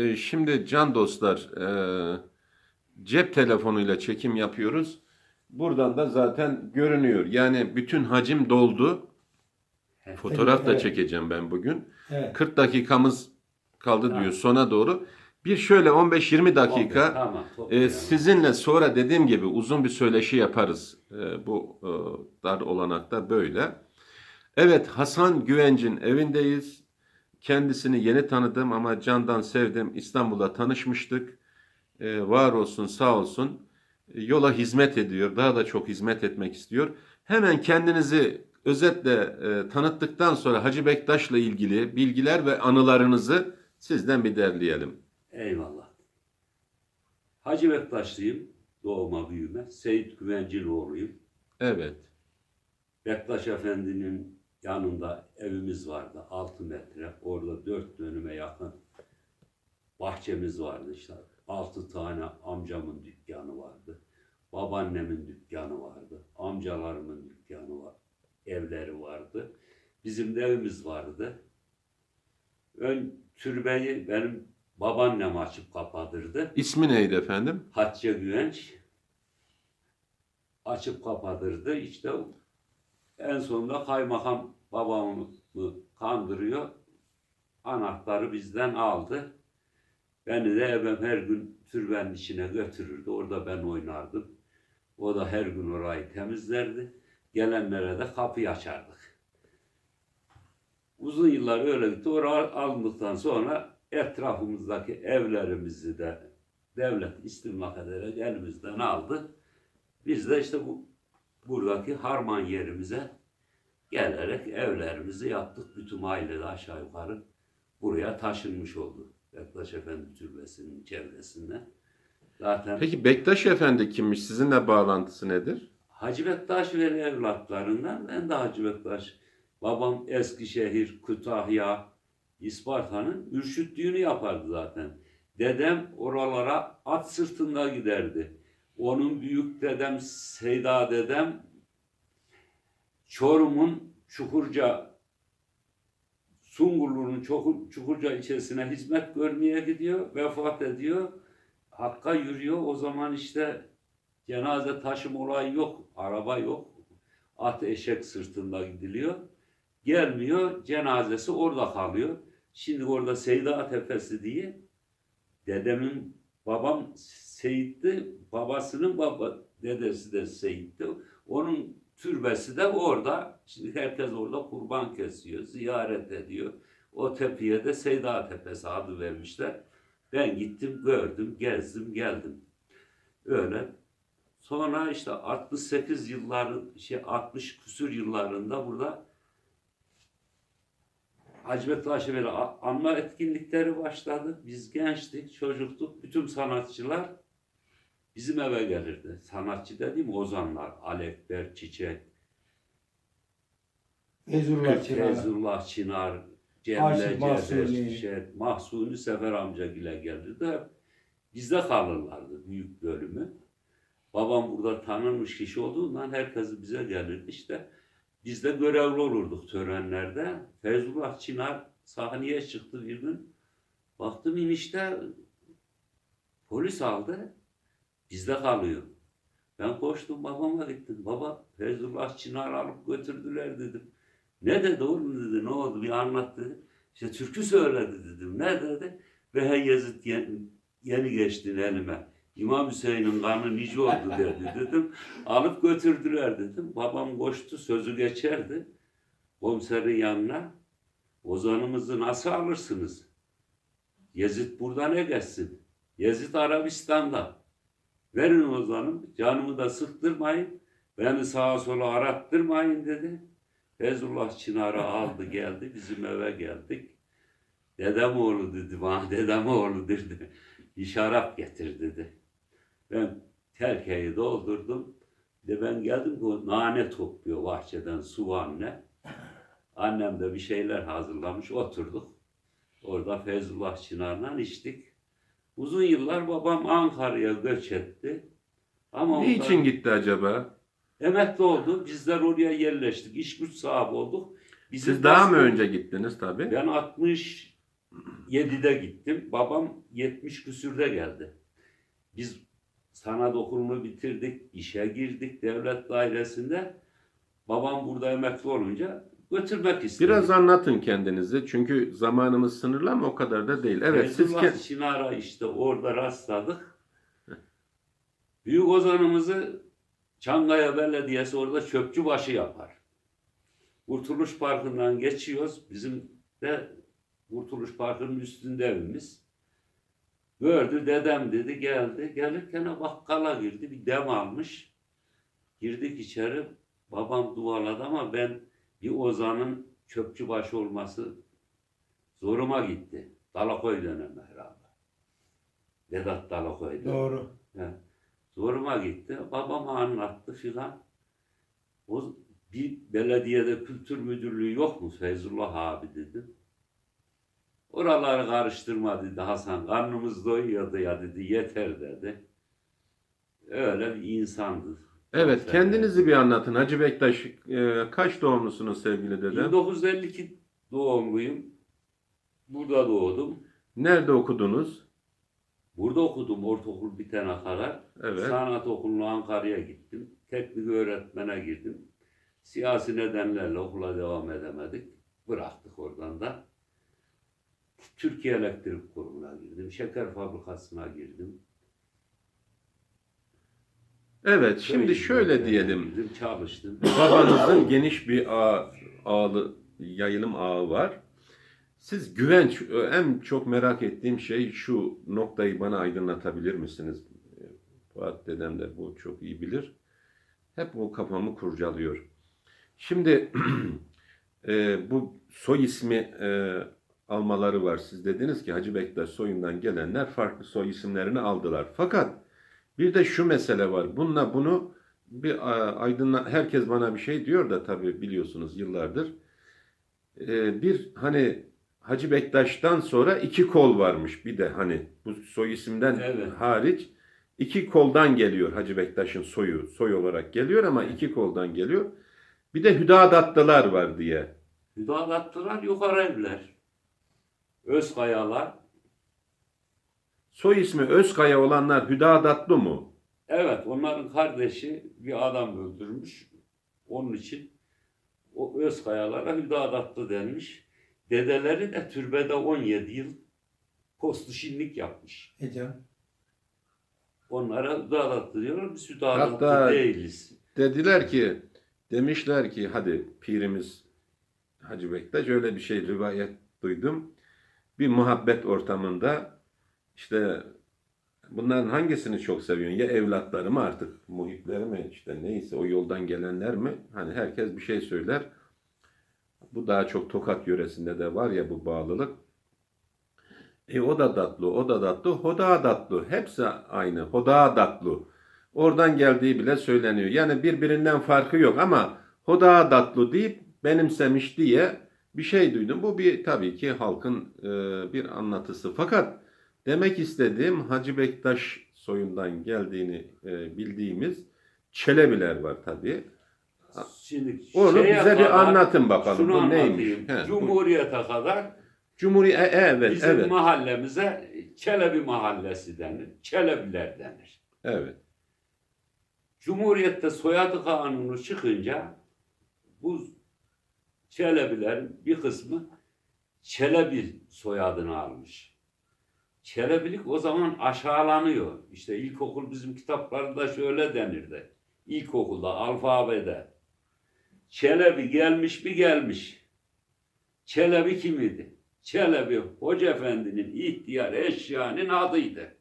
e, şimdi can dostlar e, cep telefonuyla çekim yapıyoruz. Buradan da zaten görünüyor. Yani bütün hacim doldu. Fotoğraf da Evet. çekeceğim ben bugün. Evet. 40 dakikamız kaldı Tamam. diyor sona doğru. Bir şöyle 15-20 dakika Tamam. e, sizinle sonra dediğim gibi uzun bir söyleşi yaparız. E, bu e, dar olanakta böyle. Evet Hasan Güvenc'in evindeyiz. Kendisini yeni tanıdım ama candan sevdim. İstanbul'da tanışmıştık. E, var olsun sağ olsun. E, yola hizmet ediyor. Daha da çok hizmet etmek istiyor. Hemen kendinizi özetle e, tanıttıktan sonra Hacı Bektaş'la ilgili bilgiler ve anılarınızı sizden bir derleyelim. Eyvallah. Hacı Bektaşlıyım. Doğma büyüme. Seyit Güvenciloğlu'yum. Evet. Bektaş Efendi'nin yanında evimiz vardı. 6 metre. Orada 4 dönüme yakın bahçemiz vardı işte. 6 tane amcamın dükkanı vardı. Babaannemin dükkanı vardı. Amcalarımın dükkanı var. Evleri vardı. Bizim de evimiz vardı. Ön türbeyi benim babaannem açıp kapatırdı. İsmi neydi efendim? Hatice Güvenç açıp kapatırdı. İşte en sonunda kaymakam babamı kandırıyor. Anahtarı bizden aldı. Beni de evim her gün türbenin içine götürürdü. Orada ben oynardım. O da her gün orayı temizlerdi. Gelenlere de kapıyı açardık. Uzun yıllar öyle gitti. Oraya alındıktan sonra etrafımızdaki evlerimizi de devlet istimlak ederek elimizden aldı. Biz de işte bu buradaki harman yerimize gelerek evlerimizi yaptık. Bütün aile de aşağı yukarı buraya taşınmış oldu. Bektaş Efendi Türbesi'nin çevresinde. Zaten Peki Bektaş Efendi kimmiş? Sizinle bağlantısı nedir? Hacı Bektaş ve evlatlarından ben de Hacı Bektaş. Babam Eskişehir, Kütahya, İsparta'nın mürşütlüğünü yapardı zaten. Dedem oralara at sırtında giderdi. Onun büyük dedem Seyda dedem Çorum'un Çukurca Sungurlu'nun Çukurca ilçesine hizmet görmeye gidiyor, vefat ediyor. Hakk'a yürüyor. O zaman işte cenaze taşım olayı yok, araba yok. At eşek sırtında gidiliyor. Gelmiyor, cenazesi orada kalıyor. Şimdi orada Seyda Tepesi diye dedemin babam Seyit'ti, babasının baba dedesi de Seyit'ti. Onun türbesi de orada. Şimdi herkes orada kurban kesiyor, ziyaret ediyor. O tepeye de Seyda Tepesi adı vermişler. Ben gittim, gördüm, gezdim, geldim. Öyle. Sonra işte 68 yılları, şey 60 küsür yıllarında burada Hacı Bektaş Veli a- anma etkinlikleri başladı. Biz gençtik, çocuktuk. Bütün sanatçılar bizim eve gelirdi. Sanatçı dediğim ozanlar. Alekber, Çiçek, Feyzullah Çınar. Feyzullah Çınar, Cemile Aşık Mahsuni. Sefer amca ile geldi de bizde kalırlardı büyük bölümü. Babam burada tanınmış kişi olduğundan herkes bize gelirdi işte. Biz de görevli olurduk törenlerde. Feyzullah Çınar sahneye çıktı bir gün. Baktım inişte polis aldı. Bizde kalıyor. Ben koştum babama gittim. Baba Feyzullah Çınar alıp götürdüler dedim. Ne dedi oğlum dedi. Ne oldu bir anlat dedi. İşte türkü söyledi dedim. Ne dedi? Ve hey Yazıt yeni, yeni geçtin elime. İmam Hüseyin'in kanı nice oldu dedi dedim. Alıp götürdüler dedim. Babam koştu sözü geçerdi. Komiserin yanına. Ozanımızı nasıl alırsınız? Yezid burada ne geçsin? Yezid Arabistan'da. Verin ozanım. Canımı da sıktırmayın. Beni sağa sola arattırmayın dedi. Fezullah Çınar'ı aldı geldi. Bizim eve geldik. Dedem oğlu dedi bana. Dedem oğlu dedi. Bir şarap getir dedi. Ben terkeyi doldurdum. De ben geldim ki o nane topluyor bahçeden su anne. Annem de bir şeyler hazırlamış oturduk. Orada Fezullah Çınar'la içtik. Uzun yıllar babam Ankara'ya göç etti. Ama Ne ondan- için gitti acaba? Emekli oldu. Bizler oraya yerleştik. İş güç sahibi olduk. Bizim Siz daha mı önce gittiniz tabii? Ben 60 7'de gittim. Babam 70 küsürde geldi. Biz sanat okulunu bitirdik, işe girdik devlet dairesinde. Babam burada emekli olunca götürmek istedi. Biraz anlatın kendinizi. Çünkü zamanımız sınırlı ama o kadar da değil. Evet siz Feyzullah ke- Çınar'a işte orada rastladık. Büyük ozanımızı Çankaya Belediyesi orada çöpçübaşı yapar. Kurtuluş Parkı'ndan geçiyoruz. Bizim de Kurtuluş Parkı'nın üstünde evimiz. Gördü dedem dedi geldi. Gelirken bakkala girdi bir dem almış. Girdik içeri. Babam dualadı ama ben bir ozanın çöpçübaşı olması zoruma gitti. Dalakoy dönemi herhalde. Vedat Dalakoy'du. Doğru. He. Zoruma gitti. Babama anlattı filan. O bir belediyede kültür müdürlüğü yok mu Feyzullah abi dedim. Oraları karıştırma dedi Hasan. Karnımız doyuyordu ya dedi. Yeter dedi. Öyle bir insandı. Evet kendinizi bir anlatın. Hacı Bektaş e, kaç doğumlusunuz sevgili dedem? 1952 doğumluyum. Burada doğdum. Nerede okudunuz? Burada okudum ortaokul bitene kadar. Evet. Sanat okuluna Ankara'ya gittim. Teknik öğretmene girdim. Siyasi nedenlerle okula devam edemedik. Bıraktık oradan da. Türkiye Elektrik Kurumu'na girdim. Şeker fabrikasına girdim. Evet şimdi şöyle diyelim. Çalıştım. Babanızın geniş bir ağ, ağlı yayılım ağı var. Siz güvenç en çok merak ettiğim şey şu noktayı bana aydınlatabilir misiniz? Fuat dedem de bu çok iyi bilir. Hep o kafamı kurcalıyor. Şimdi e, bu soy ismi e, almaları var. Siz dediniz ki Hacı Bektaş soyundan gelenler farklı soy isimlerini aldılar. Fakat bir de şu mesele var. Bununla bunu bir aydınla herkes bana bir şey diyor da tabii biliyorsunuz yıllardır. Ee, bir hani Hacı Bektaş'tan sonra iki kol varmış bir de hani bu soy isimden Evet. hariç iki koldan geliyor Hacı Bektaş'ın soyu soy olarak geliyor ama iki koldan geliyor. Bir de Hüdadatlılar var diye. Hüdadatlılar yukarı evler. Özkayalar. Soy ismi Özkaya olanlar Hüdadatlı mu? Evet onların kardeşi bir adam öldürmüş. Onun için o Özkayalara Hüdadatlı denmiş. Dedeleri de türbede 17 yıl postu şinlik yapmış. Ecem. Onlara Hüdadatlı diyorlar. Biz Hüdadatlı Hatta- değiliz. Dediler ki, demişler ki hadi pirimiz Hacı Bektaş öyle bir şey rivayet duydum. Bir muhabbet ortamında işte bunların hangisini çok seviyorsun? Ya evlatları mı artık muhitleri mi işte neyse o yoldan gelenler mi? Hani herkes bir şey söyler. Bu daha çok Tokat yöresinde de var ya bu bağlılık. E o da datlı, o da datlı, hoda datlı. Hepsi aynı. Hoda datlı. Oradan geldiği bile söyleniyor. Yani birbirinden farkı yok ama hoda datlı deyip benimsemiş diye bir şey duydum. Bu bir tabii ki halkın e, bir anlatısı. Fakat demek istediğim Hacı Bektaş soyundan geldiğini e, bildiğimiz Çelebiler var tabii. Şimdi Onu şeye bize bir kadar- anlatın bakalım. Şunu Bu neymiş? anlatayım. He, Cumhuriyete kadar Cumhuriyet e, evet bizim evet mahallemize Çelebi Mahallesi denir. Çelebiler denir. evet. Cumhuriyette soyadı kanunu çıkınca bu Çelebilerin bir kısmı Çelebi soyadını almış. Çelebilik o zaman aşağılanıyor. İşte ilkokul bizim kitaplarında şöyle denirdi. İlkokulda, alfabede. Çelebi gelmiş mi gelmiş. Çelebi kim idi? Çelebi Hoca Efendi'nin ihtiyar eşyanın adıydı.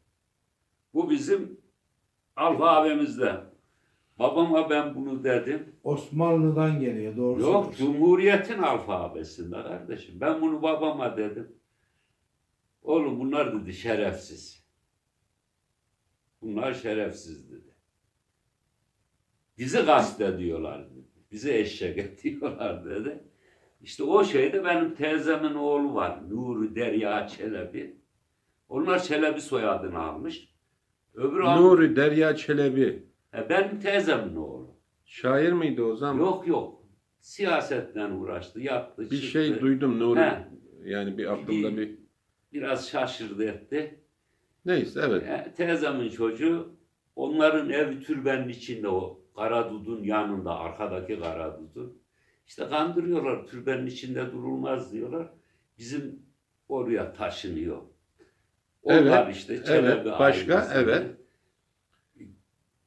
Bu bizim alfabemizde. Babama ben bunu dedim. Osmanlı'dan geliyor doğru Yok. Cumhuriyet'in alfabesinde kardeşim. Ben bunu babama dedim. Oğlum bunlar dedi şerefsiz. Bunlar şerefsiz dedi. Bizi kastediyorlar dedi. Bizi eşek ediyorlar dedi. İşte o şeyde benim teyzemin oğlu var. Nuri Derya Çelebi. Onlar Çelebi soyadını almış. Öbür Nuri. Nuri Derya Çelebi benim teyzemin oğlu. şair miydi o zaman? Yok yok. Siyasetle uğraştı, yattı, Bir çıktı. şey duydum Nuri. He. Yani bir aklımda bir biraz şaşırdı etti. Neyse evet. E, teyzemin çocuğu onların evi türbenin içinde o Karadud'un yanında arkadaki Karadud'un. İşte kandırıyorlar türbenin içinde durulmaz diyorlar. Bizim oraya taşınıyor. Onlar Evet, işte evet. Çelebi Başka? ailesi. Evet.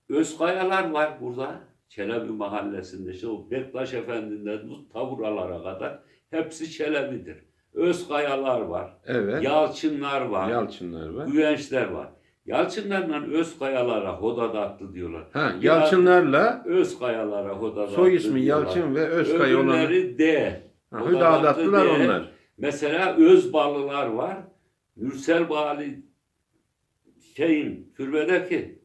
Özkayalar var burada. Çelebi mahallesinde işte o Bektaş Efendi'nden tut tavuralara kadar hepsi Çelebi'dir. Özkayalar var. Evet. Yalçınlar var. Yalçınlar var. Güvençler var. Yalçınlarla Özkayalara Hodadatlı diyorlar. Ha, Yalçınlarla Özkayalara Hodadatlı soy ismi diyorlar. Yalçın ve Özkaya olan. Öbürleri D. Ha, Hüdadatlılar D. onlar. Mesela Özballılar var. Mürsel Bali şeyin türbedeki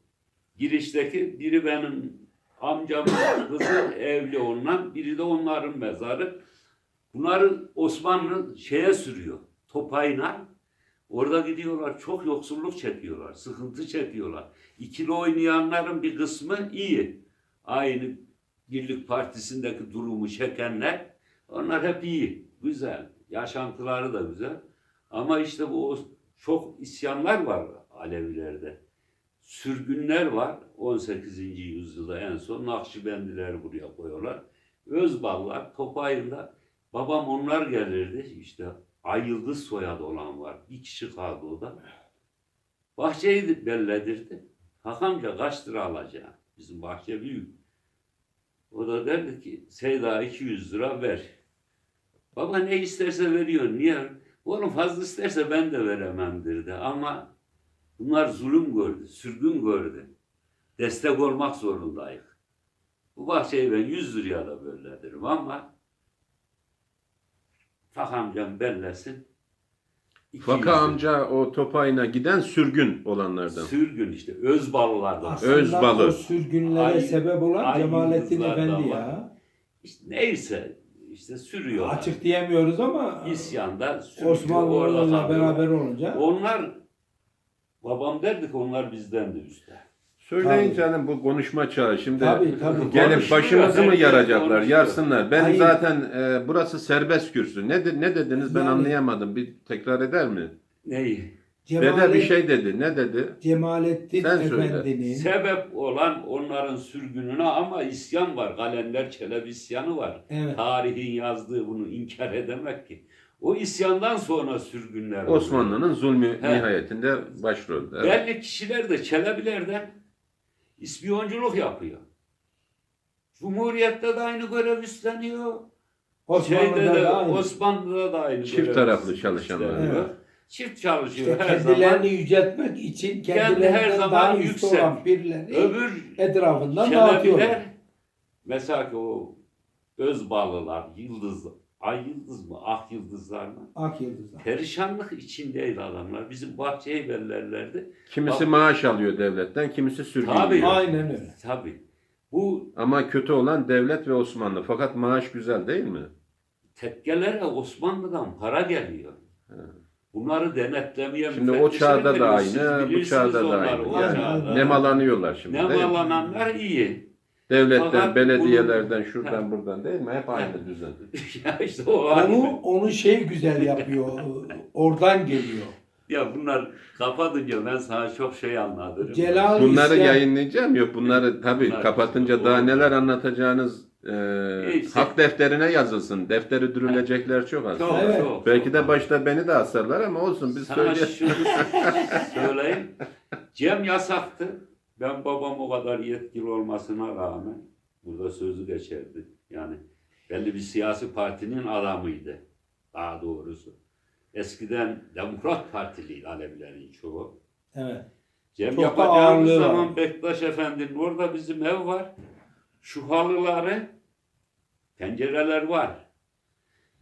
girişteki biri benim amcamın kızı evli onunla biri de onların mezarı. Bunları Osmanlı şeye sürüyor. Topayla. Orada gidiyorlar çok yoksulluk çekiyorlar. Sıkıntı çekiyorlar. İkili oynayanların bir kısmı iyi. Aynı Birlik Partisi'ndeki durumu çekenler onlar hep iyi. Güzel. Yaşantıları da güzel. Ama işte bu çok isyanlar var Alevilerde. Sürgünler var. 18. yüzyılda en son Nakşibendiler buraya koyuyorlar. Özballar Topayı'nda babam onlar gelirdi. İşte Ay Yıldız soyadı olan var. Bir kişi kaldı o da. Bahçeyi belledirdi. Hakamca kaç lira alacağım? Bizim bahçe büyük. O da derdi ki Seyda 200 lira ver. Baba ne isterse veriyor. Niye? Oğlum fazla isterse ben de veremem derdi. Ama bunlar zulüm gördü, sürgün gördü. Destek olmak zorundayız. Bu bahçeyi ben 100 liraya da bölledirim ama Fak amcam bellesin. 200 Faka amca o topayına giden sürgün olanlardan. Sürgün işte Özballılardan. Aslında Özbalı. o sürgünlere Ay- sebep olan ay Cemalettin yıldızlardan Efendi var. ya. İşte neyse işte sürüyorlar. Açık diyemiyoruz ama İsyanda sürüyor, orada Osmanlılarla kalıyor. beraber olunca Onlar babam derdi ki onlar bizden de üstte. Söyleyin Tabii. canım bu konuşma çağı şimdi tabii tabii. gelip Konuşuyor, başımızı mı herkes yaracaklar, konuşuyor. yarsınlar. Ben Hayır. zaten e, burası serbest kürsü. Ne, de- ne dediniz ben Yani- anlayamadım. Bir tekrar eder mi? Neyi? Dede bir şey dedi. Ne dedi? Cemalettin Sen söyle. Efendi'nin Sebep olan onların sürgününe ama isyan var. Kalender Çelebi isyanı var. evet, Tarihin yazdığı bunu inkar edemek ki. O isyandan sonra sürgünler oluyor. Osmanlı'nın zulmü He. nihayetinde başrolde. Evet. Belli kişiler de Çelebilerden ispiyonculuk yapıyor. Cumhuriyette de aynı görev üstleniyor. Osmanlı'da Şeyde de, da aynı. Osmanlı'da da aynı Çift görev taraflı çalışanlar. üstleniyor. Evet. Çift çalışıyor İşte her kendilerini zaman. yüceltmek için Kendi her kendilerinden zaman daha üstü yüksek. olan birileri Öbür etrafından dağıtıyorlar. Mesela ki o Özballılar, Yıldız, Ay Yıldız mı, Ak Yıldızlar mı? Ak Yıldızlar. Perişanlık içindeydi adamlar. Bizim bahçeyi bellerlerdi. Kimisi Bak- maaş alıyor devletten, kimisi sürgün Tabii. yiyor. Aynen öyle. Tabii. Bu Ama kötü olan devlet ve Osmanlı. Fakat maaş güzel değil mi? tekkelere Osmanlı'dan para geliyor. Bunları denetlemeye Şimdi o müfettişler çağda da. Siz aynı, bu bilirsiniz çağda da onları, aynı. o Yani çağda. Nemalanıyorlar şimdi değil mi? Nemalananlar iyi. Devletten, Fakat belediyelerden, şuradan Ha. buradan değil mi? Hep aynı düzen. ya işte o Onu, onu şey güzel yapıyor. oradan geliyor. Ya bunlar kapatınca ben sana çok şey anlatırım. Celal Bunları İsyan- yayınlayacağım. Yok bunları tabii Bunlar- kapatınca daha neler anlatacağınız e, İşte- hak defterine yazılsın. Defteri dürülecekler çok az. Çok, Evet. çok. Belki de başta beni de asarlar ama olsun biz Sana söyleyelim. şunu söyleyeyim. Cem yasaktı. Ben babam o kadar yetkili olmasına rağmen burada sözü geçerdi. Yani belli bir siyasi partinin adamıydı. Daha doğrusu. Eskiden Demokrat Partiliydi Alevilerin çoğu. Evet. Cem Çok yapacağımız zaman var. Bektaş Efendi'nin orada bizim ev var. Şu halıları pencereler var.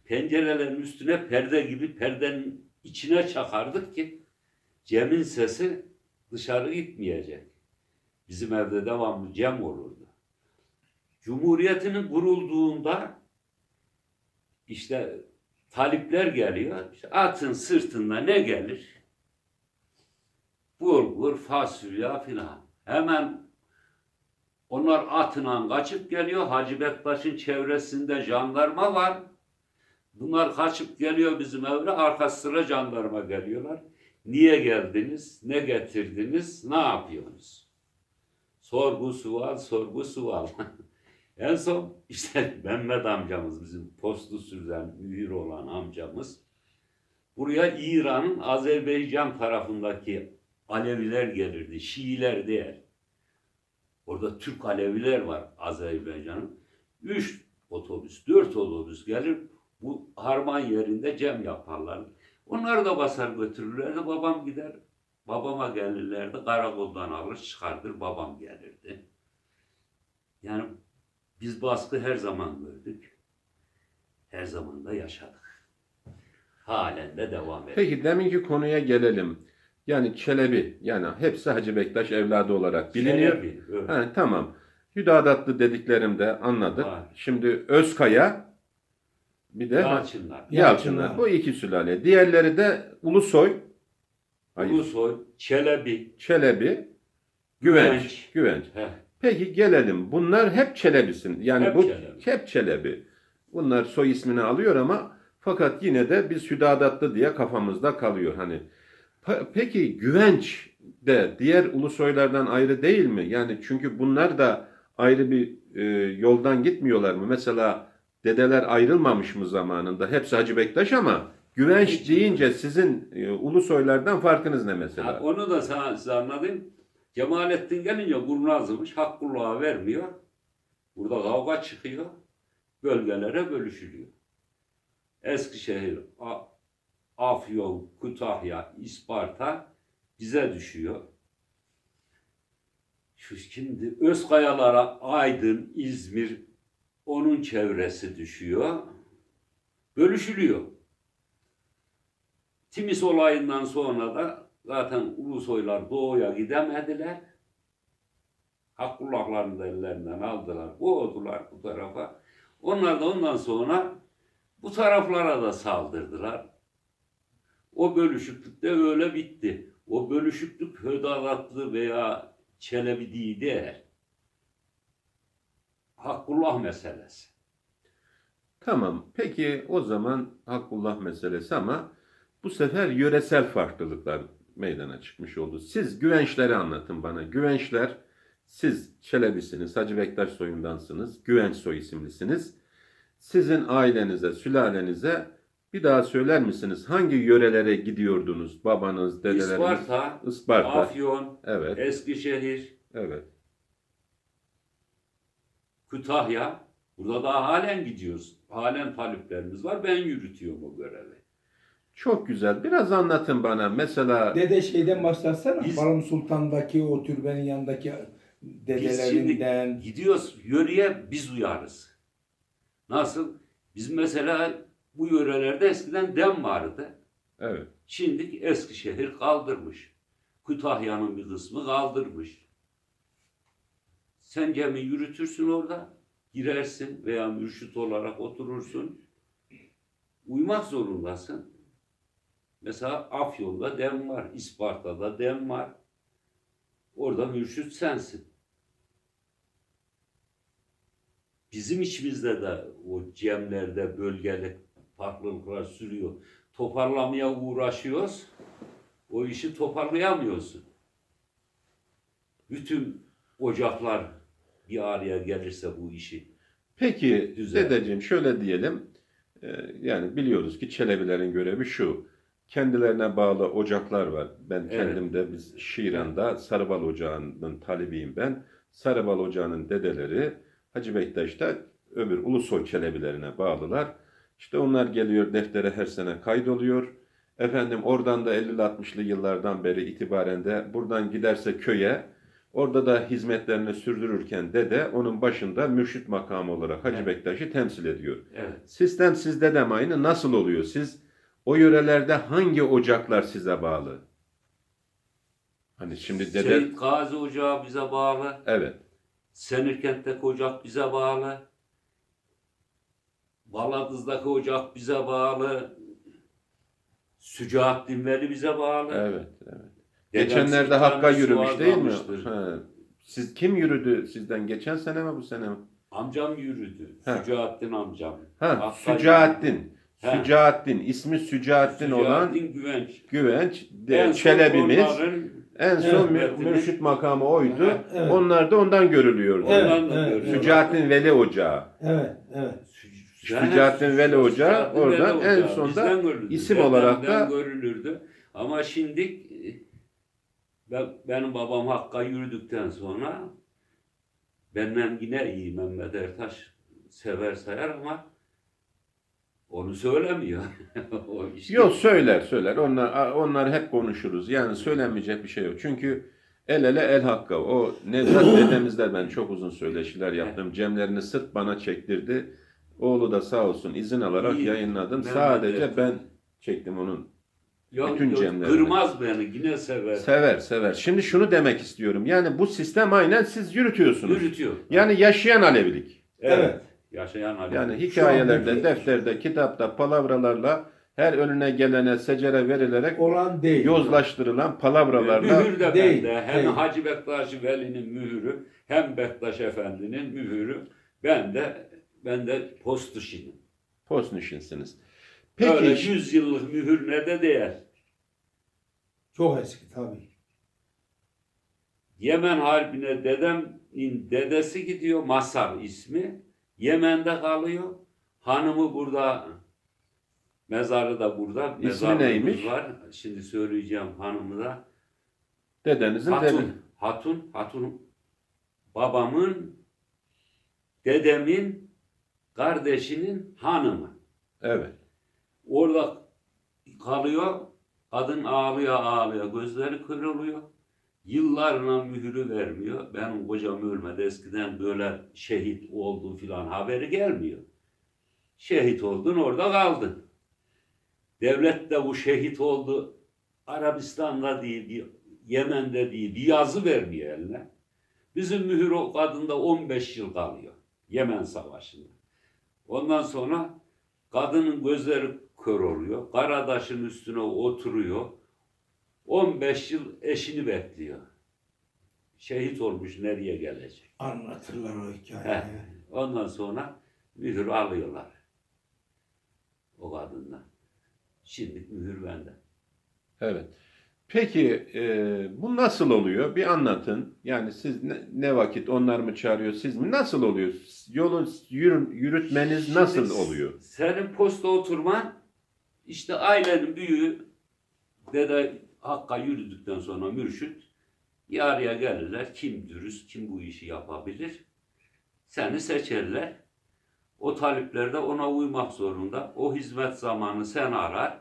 Pencerelerin üstüne perde gibi perdenin içine çakardık ki Cem'in sesi dışarı gitmeyecek. Bizim evde devamlı Cem olurdu. Cumhuriyetinin kurulduğunda işte talipler geliyor. İşte atın sırtında ne gelir? bulgur, fasulye filan. Hemen onlar atına kaçıp geliyor. Hacı Bektaş'ın çevresinde jandarma var. Bunlar kaçıp geliyor bizim evre. Arkası sıra jandarma geliyorlar. Niye geldiniz? Ne getirdiniz? Ne yapıyorsunuz? Sorgu sual, sorgu sual. en son işte Mehmet amcamız bizim postu süren mühür olan amcamız buraya İran'ın Azerbaycan tarafındaki Aleviler gelirdi. Şiiler değil. Orada Türk Aleviler var Azerbaycan'ın. Üç otobüs, dört otobüs gelir. Bu harman yerinde cem yaparlar. Onları da basar götürürlerdi. Babam gider. Babama gelirlerdi. Karakoldan alır çıkardır. Babam gelirdi. Yani biz baskı her zaman gördük. Her zaman da yaşadık. Halen de devam ediyor. Peki deminki konuya gelelim. Yani Çelebi yani hepsi Hacı Bektaş evladı olarak biliniyor. Çelebi, öyle. Ha, tamam. Hüdadatlı dediklerimde anladık. Var. Şimdi Özkaya bir de Yalçınlar. Yalçınlar. Yalçınlar. Bu iki sülale. Diğerleri de Ulusoy, Hayır. Ulusoy, Çelebi, Çelebi, Güvenç. Güvenç. Güvenç. heh, Peki gelelim. Bunlar hep Çelebisin. Yani Hep bu Çelebi. hep Çelebi. Bunlar soy ismini alıyor ama fakat yine de biz Hüdadatlı diye kafamızda kalıyor hani. Pa- Peki Güvenç de diğer ulusoylardan ayrı değil mi? Yani çünkü bunlar da ayrı bir e, yoldan gitmiyorlar mı? Mesela dedeler ayrılmamış mı zamanında? Hepsi Hacı Bektaş ama Hiç. deyince sizin e, ulusoylardan farkınız ne Ha, mesela? onu da sana size anlatayım. Cemalettin gelince kurnazmış. Hakkullah'a vermiyor. Burada kavga çıkıyor. Bölgelere bölüşülüyor. Eskişehir, A- Afyon, Kütahya, İsparta bize düşüyor. Şu şimdi Özkayalara Aydın, İzmir, onun çevresi düşüyor. Bölüşülüyor. Timis olayından sonra da zaten Ulusoylar doğuya gidemediler. Hakkullahlarını da ellerinden aldılar, boğdular bu tarafa. Onlar da ondan sonra bu taraflara da saldırdılar. O bölüşüklük de öyle bitti. O bölüşüklük Hödalatlı veya Çelebi değil de Hakkullah meselesi. Tamam. Peki o zaman Hakullah meselesi ama bu sefer yöresel farklılıklar meydana çıkmış oldu. Siz güvençleri anlatın bana. Güvençler siz Çelebisiniz, Hacı Bektaş soyundansınız, Güvenç soy isimlisiniz. Sizin ailenize, sülalenize bir daha söyler misiniz? Hangi yörelere gidiyordunuz? Babanız, dedeleriniz? İsparta, Isparta. Afyon, Evet, Eskişehir, evet. Kütahya. Burada daha halen gidiyoruz. Halen taliplerimiz var. Ben yürütüyorum o görevi. Çok güzel. Biraz anlatın bana. Mesela Dede şeyden başlatsana. Biz- Barım Sultan'daki o türbenin yanındaki dedelerinden. Gidiyoruz yöreye biz uyarız. Nasıl? Biz mesela bu yörelerde eskiden dem vardı. evet. Şimdi Eskişehir kaldırmış. Kütahya'nın bir kısmı kaldırmış. Sen gemi yürütürsün orada. Girersin veya mürşit olarak oturursun. Uymak zorundasın. Mesela Afyon'da dem var. İsparta'da dem var. Orada mürşit sensin. Bizim içimizde de o cemlerde bölgelik farklılıklar sürüyor. Toparlamaya uğraşıyoruz. O işi toparlayamıyorsun. Bütün ocaklar bir araya gelirse bu işi. Peki Güzel. dedeciğim şöyle diyelim. e, Yani biliyoruz ki Çelebilerin görevi şu. Kendilerine bağlı ocaklar var. Ben kendim de biz Şiran'da Sarıbal Ocağı'nın talibiyim ben. Sarıbal Ocağı'nın dedeleri Hacı Bektaş'ta öbür Ulusoy Çelebilerine bağlılar. İşte onlar geliyor deftere her sene kaydoluyor. Efendim oradan da 50-60'lı yıllardan beri itibaren de buradan giderse köye orada da hizmetlerini sürdürürken dede onun başında mürşit makamı olarak Hacı Evet. Bektaş'ı temsil ediyor. Evet. Sistem sizde de aynı? Nasıl oluyor? Siz o yörelerde hangi ocaklar size bağlı? Hani şimdi dede... Seyit Gazi Ocağı bize bağlı. Evet. Senirkent'teki ocak bize bağlı. Baladız'daki ocak bize bağlı. Sücahat Dinveri bize bağlı. Evet. evet. Dedem Geçenlerde Hakk'a yürümüş değil mi? Ha. Siz kim yürüdü sizden? Geçen sene mi bu sene mi? Amcam yürüdü. He. Sücahattin amcam. Ha, Hakk'a Sücahattin. He. He. İsmi Sücaettin olan Güvenç. Güvenç, de, En Çelebimiz. En son Evet. mü- mürşit makamı oydu. Evet, evet. Onlar da ondan görülüyordu. Evet, Ondan evet, görüyorlar. Sücaettin Veli Ocağı. Evet, evet. Sücaettin Veli Hoca, oradan Veli en sonda isim olarak da- Dedemden görülürdü. Ama şimdi ben, benim babam Hakk'a yürüdükten sonra benden yine iyi Mehmet Ertaş sever sayar ama onu söylemiyor. o işte- Yok söyler söyler. Onlar onlar hep konuşuruz. Yani söylenmeyecek bir şey yok. Çünkü el ele el hakka. O Nevzat dedemizle ben çok uzun söyleşiler yaptım. Cemlerini sırf bana çektirdi. Oğlu da sağ olsun izin alarak İyi. yayınladım. Ben- Sadece evet. ben çektim onun. Yok, bütün yok, cemlerini. Kırmaz beni yine sever. Sever sever. Şimdi şunu demek istiyorum. Yani bu sistem aynen siz yürütüyorsunuz. Yürütüyor. Yani yaşayan Alevilik. evet. Yaşayan Ali. Yani hikayelerde, andaki- defterde, kitapta, palavralarla her önüne gelene secere verilerek Olan değil. yozlaştırılan palavralarla Mühür de Değil, bende. Hem değil. Hacı Bektaş Veli'nin mühürü hem Bektaş Efendi'nin mühürü. Ben de ben de postnişinsiniz. Böyle Peki 100 yıllık mühür ne de değer. Çok eski tabii. Yemen Harbi'ne dedemin dedesi gidiyor. Masar ismi. Yemen'de kalıyor. Hanımı burada. Mezarı da burada. İsmi Mezarlığımız neymiş? Var. Şimdi söyleyeceğim hanımı da. dedenizin dede. Hatun, hatun, hatun, babamın, dedemin, kardeşinin hanımı. Evet. Orada kalıyor, kadın ağlıyor ağlıyor, gözleri kör oluyor. Yıllarla mühürü vermiyor. Benim kocam ölmedi. Eskiden böyle şehit oldu filan haberi gelmiyor. Şehit oldun orada kaldın. Devlet de bu şehit oldu. Arabistan'da değil, Yemen'de değil, bir yazı vermiyor eline. Bizim mühür o kadında 15 yıl kalıyor. Yemen Savaşı'nda. Ondan sonra kadının gözleri kör oluyor. Karadaşın üstüne oturuyor. 15 yıl eşini bekliyor. Şehit olmuş nereye gelecek? Anlatırlar o hikayeyi. He. Ondan sonra mühür alıyorlar. O kadından. Şimdi mühür bende. Evet. Peki e, bu nasıl oluyor? Bir anlatın. Yani siz ne, ne vakit onlar mı çağırıyor, siz mi? Nasıl oluyor? Yolu yürü- yürütmeniz Şimdi nasıl oluyor? Senin posta oturman işte ailenin büyüğü dede Hakk'a yürüdükten sonra mürşit bir araya gelirler. Kim dürüst, kim bu işi yapabilir? Seni seçerler. O talipler de ona uymak zorunda. O hizmet zamanı sen arar.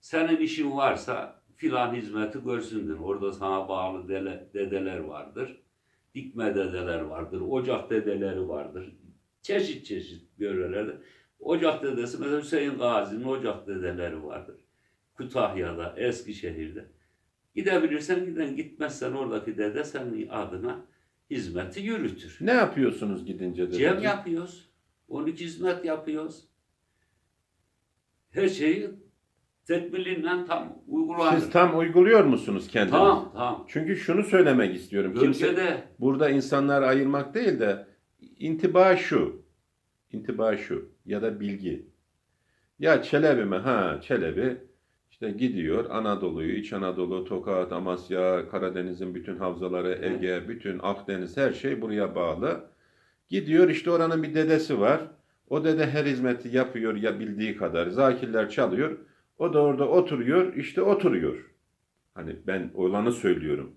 Senin işin varsa filan hizmeti görsündür. Orada sana bağlı dele- dedeler vardır. Dikme dedeler vardır. Ocak dedeleri vardır. Çeşit çeşit yörelerde. Ocak dedesi mesela Hüseyin Gazi'nin ocak dedeleri vardır. Kütahya'da, Eskişehir'de. Gidebilirsen giden, gitmezsen oradaki dede senin adına hizmeti yürütür. Ne yapıyorsunuz gidince de? Cem yapıyoruz. 12 hizmet yapıyoruz. Her şeyi tekmilinden tam uygulanır. Siz tam uyguluyor musunuz kendiniz? Tamam, tamam. Çünkü şunu söylemek istiyorum. Kimse Ülkede burada insanları ayırmak değil de intiba şu. İntiba şu ya da bilgi. Ya Çelebi mi? Ha Çelebi işte gidiyor Anadolu'yu, İç Anadolu, Tokat, Amasya, Karadeniz'in bütün havzaları, Ege, bütün Akdeniz her şey buraya bağlı. Gidiyor işte oranın bir dedesi var. O dede her hizmeti yapıyor ya bildiği kadar. Zakirler çalıyor. O da orada oturuyor, işte oturuyor. Hani ben olanı söylüyorum.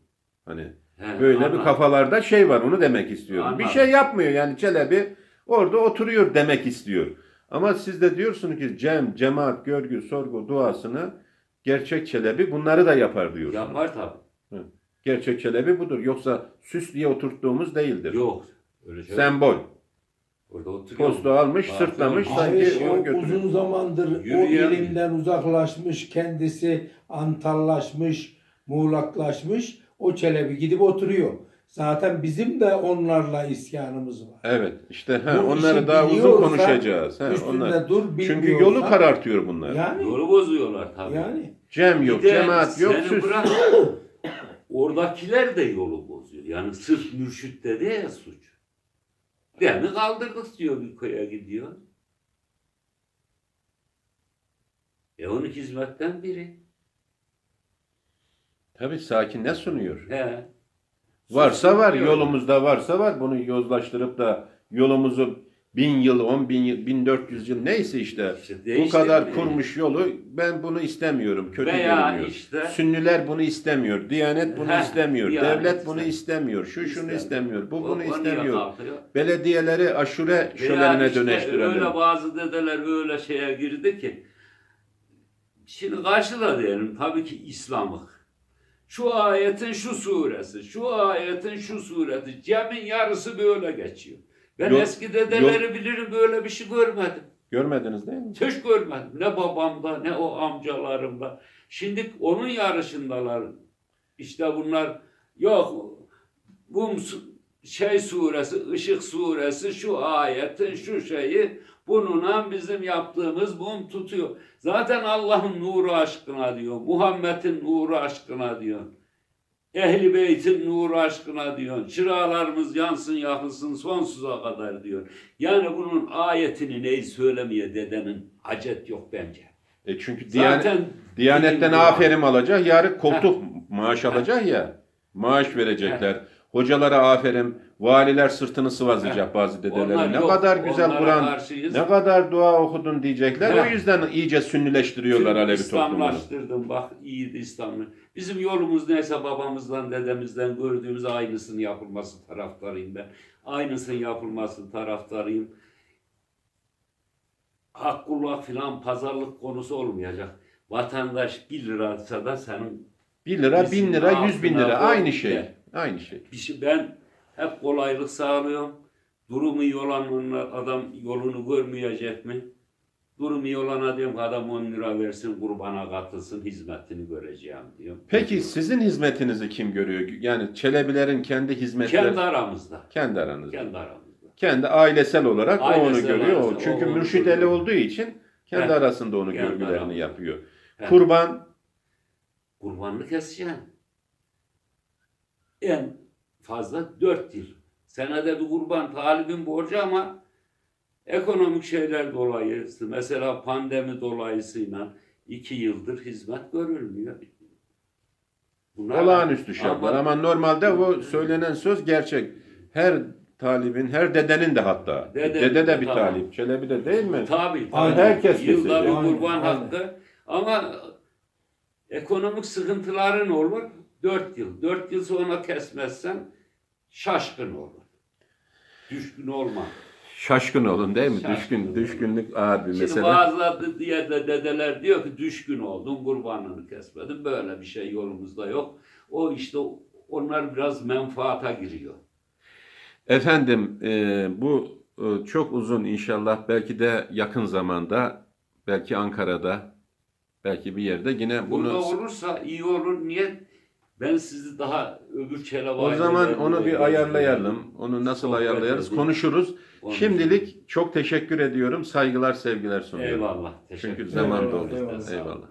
Hani he, Böyle bir anladım. kafalarda şey var onu demek istiyorum. Anladım. Bir şey yapmıyor yani Çelebi orada oturuyor demek istiyor. Ama siz de diyorsunuz ki cem, cemaat, görgü, sorgu, duasını gerçek Çelebi bunları da yapar diyorsunuz. Yapar tabii. Gerçek Çelebi budur. Yoksa süs diye oturttuğumuz değildir. Yok. Öyle şey. Sembol. Orada oturuyor. Postu almış, Bakıyor. sırtlamış, sanki Abi onu o götürüyor. uzun zamandır o Yürüyen- ilimden uzaklaşmış, kendisi antallaşmış, muğlaklaşmış. O çelebi gidip oturuyor. Zaten bizim de onlarla isyanımız var. Evet, işte he, Bu onları işi daha uzun biliyorsa konuşacağız. He, Üstünde onlar. dur Çünkü yolu karartıyor bunlar. Yani Yolu bozuyorlar tabii. yani Cem Bir yok, de cemaat yok, seni süs. bırak, oradakiler de yolu bozuyor. Yani sırf mürşit dedi ya suç. Beni kaldırdık diyor bir köye gidiyor. E onun hizmetten biri. Tabii sakin ne sunuyor? He. Varsa var, yolumuzda varsa var. Bunu yozlaştırıp da yolumuzu bin yıl, on bin yıl, bin dört yüz yıl neyse işte İşte bu kadar kurmuş yolu ben bunu istemiyorum. Kötü Veya görünüyor. işte- Sünniler bunu istemiyor. Diyanet bunu Heh, istemiyor. Diyanet Devlet bunu istemiyor. Şu şunu İstemiyor. Bu O- bunu istemiyor. Belediyeleri aşure şölenine işte dönüştürelim. Öyle bazı dedeler öyle şeye girdi ki şimdi karşıla diyelim tabii ki İslam'ık. Şu ayetin şu suresi, şu ayetin şu suresi. Cem'in yarısı böyle geçiyor. Ben Yok- eski dedeleri bilirim böyle bir şey görmedim. Görmediniz değil mi? Hiç görmedim. Ne babamda ne o amcalarımda. Şimdi onun yarışındalar. İşte bunlar yok bu şey suresi, ışık suresi, şu ayetin şu şeyi bununla bizim yaptığımız bunu tutuyor. Zaten Allah'ın nuru aşkına diyor. Muhammed'in nuru aşkına diyor. Ehli beytin nuru aşkına diyor. Çıralarımız yansın yakılsın sonsuza kadar diyor. Yani bunun ayetini neyi söylemeye dedenin hacet yok bence. E çünkü Diyanet, Zaten Diyanetten aferin alacak, yarın koltuk maaş alacak ya. Maaş verecekler. Hocalara aferin, valiler sırtını sıvazlayacak bazı dedelerin. Onlar Ne yok, kadar güzel Kur'an, ne kadar dua okudun diyecekler. Heh. O yüzden iyice sünnileştiriyorlar Tüm Alevi toplumunu. İslamlaştırdım bak iyiydi İslam'ı. Bizim yolumuz neyse babamızdan dedemizden gördüğümüz aynısının yapılması taraftarıyım ben. Aynısının yapılması taraftarıyım. Hakkullah filan pazarlık konusu olmayacak. Vatandaş 1 liraysa da senin 1 lira, Bizim 1000 lira, 100 bin lira aynı şey. Aynı şey. bir şey ben hep kolaylık sağlıyorum. Durumu iyi olan adam yolunu görmeyecek mi? Durumu iyi olana diyorum ki adam 10 lira versin kurbana katılsın hizmetini göreceğim diyorum. Peki sizin hizmetinizi kim görüyor? Yani Çelebilerin kendi hizmetleri Kendi aramızda. kendi aranızda. Kendi aramızda. Kendi ailesel olarak o onu Ailesel görüyor. Olarak, çünkü mürşid eli olduğu için kendi Heh. arasında onu Kendi görgülerini aramızda. yapıyor. Heh. Kurban Kurbanını keseceksin. En fazla 4 yıl. Senede bir kurban talibin borcu ama ekonomik şeyler dolayı mesela pandemi dolayısıyla 2 yıldır hizmet görülmüyor. Bunlar- olağanüstü şartlar ama normalde o söylenen söz gerçek. Her talibin, her dedenin de hatta. Dede- Dede de bir tamam. talip. Çelebi de değil mi? Tabii, tabii. Herkes Yılda bir kesecek. kurban Aynen, hakkı. Ama ekonomik sıkıntıların olur. 4 yıl. 4 yıl sonra kesmezsen şaşkın olur. Düşkün olma. Şaşkın olun değil mi? Şaşkın Düşkün, olun. düşkünlük ağır bir Şimdi mesele. bazıları diye de dedeler diyor ki düşkün oldun kurbanını kesmedin. Böyle bir şey yolumuzda yok. O işte onlar biraz menfaata giriyor. Efendim e, bu e, çok uzun inşallah belki de yakın zamanda belki Ankara'da belki bir yerde yine Burada bunu olursa iyi olur. Niye? Ben sizi daha öbür çelebe o zaman onu bir ayarlayalım. Onu nasıl Sohbet ayarlayarız edelim. konuşuruz. Konuşuruz. Şimdilik çok teşekkür ediyorum. Saygılar, sevgiler sunuyorum. Eyvallah. Teşekkür Çünkü zaman Eyvallah, doldu. eyvallah. Eyvallah.